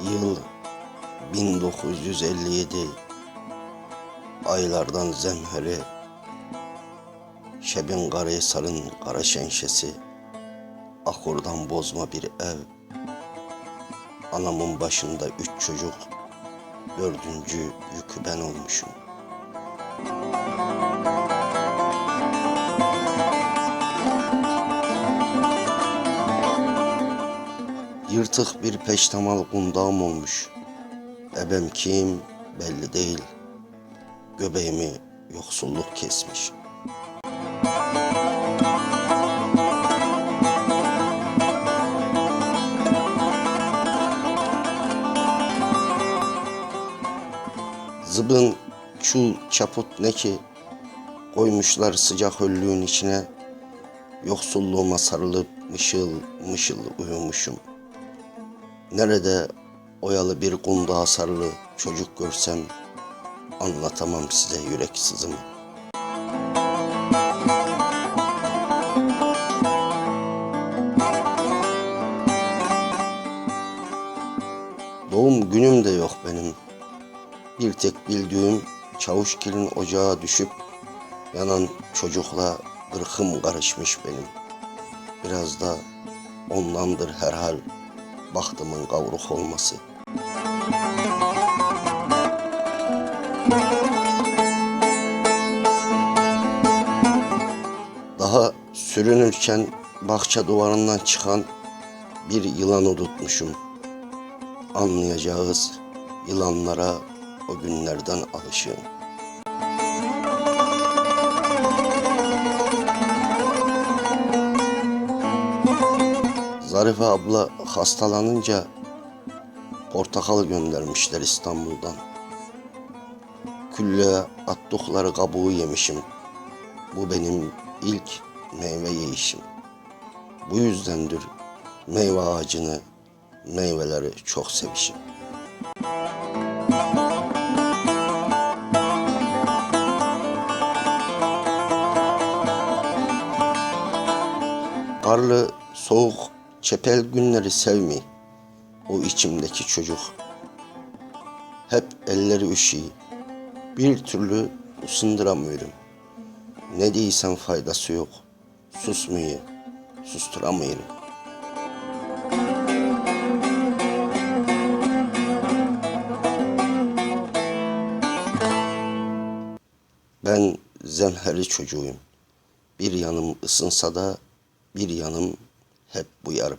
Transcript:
Yıl 1957 Aylardan zemheri Şebin Karahisar'ın kara şenşesi Akurdan bozma bir ev Anamın başında üç çocuk Dördüncü yükü ben olmuşum Yırtık bir peştemal kundağım olmuş. Ebem kim belli değil. Göbeğimi yoksulluk kesmiş. Zıbın, çul, çaput ne ki koymuşlar sıcak höllüğün içine. Yoksulluğuma sarılıp mışıl mışıl uyumuşum. Nerede oyalı bir kundağa sarılı çocuk görsem anlatamam size yürek sızımı. Doğum günüm de yok benim. Bir tek bildiğim çavuşkilin ocağa düşüp yanan çocukla ırkım karışmış benim. Biraz da ondandır herhal bahtımın kavruk olması. Daha sürünürken bahçe duvarından çıkan bir yılanı tutmuşum. Anlayacağız yılanlara o günlerden alışığım. Zarife abla hastalanınca portakal göndermişler İstanbul'dan. Küllüğe attıkları kabuğu yemişim. Bu benim ilk meyve yiyişim. Bu yüzdendir meyve ağacını, meyveleri çok sevişim. Karlı, soğuk, çepel günleri sevmi. O içimdeki çocuk. Hep elleri üşüyor. Bir türlü ısındıramıyorum. Ne değilsen faydası yok. Susmuyor, susturamıyorum. Ben zemheri çocuğuyum. Bir yanım ısınsa da bir yanım hep bu yar.